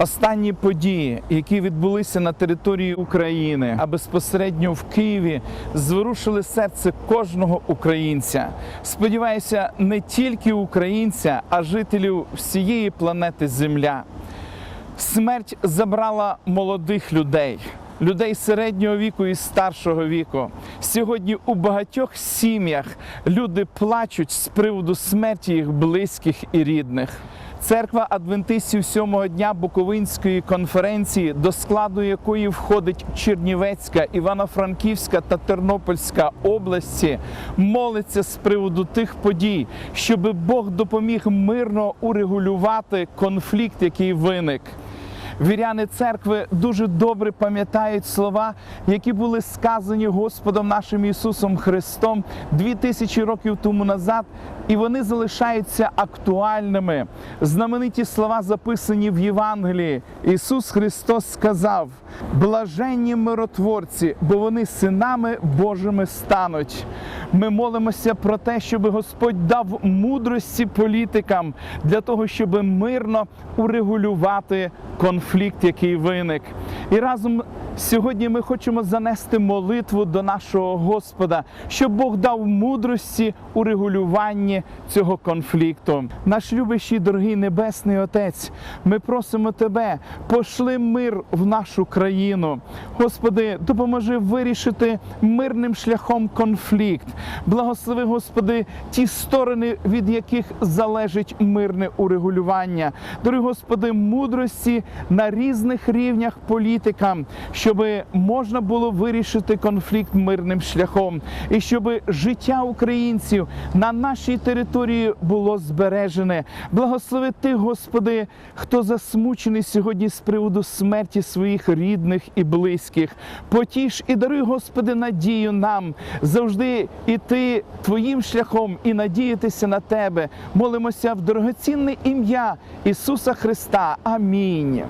Останні події, які відбулися на території України, а безпосередньо в Києві, зворушили серце кожного українця. Сподіваюся, не тільки українця, а жителів всієї планети Земля. Смерть забрала молодих людей, людей середнього віку і старшого віку. Сьогодні у багатьох сім'ях люди плачуть з приводу смерті їх близьких і рідних. Церква адвентистів сьомого дня Буковинської конференції, до складу якої входить Чернівецька, Івано-Франківська та Тернопільська області, молиться з приводу тих подій, щоб Бог допоміг мирно урегулювати конфлікт, який виник. Віряни церкви дуже добре пам'ятають слова, які були сказані Господом нашим Ісусом Христом дві тисячі років тому назад, і вони залишаються актуальними. Знамениті слова записані в Євангелії. Ісус Христос сказав: блаженні миротворці, бо вони синами Божими стануть. Ми молимося про те, щоб Господь дав мудрості політикам для того, щоб мирно урегулювати конфлікт, який виник. І разом сьогодні ми хочемо занести молитву до нашого Господа, щоб Бог дав мудрості у регулюванні цього конфлікту. Наш любящий, дорогий Небесний Отець, ми просимо Тебе, пошли мир в нашу країну. Господи, допоможи вирішити мирним шляхом конфлікт. Благослови, Господи, ті сторони, від яких залежить мирне урегулювання. Дорогі Господи, мудрості на різних рівнях політикам, щоб можна було вирішити конфлікт мирним шляхом, і щоб життя українців на нашій території було збережене. Благослови тих, Господи, хто засмучений сьогодні з приводу смерті своїх рідних і близьких. Потіш і даруй, Господи, надію нам завжди іти Твоїм шляхом і надіятися на Тебе. Молимося в дорогоцінне ім'я Ісуса Христа. Амінь.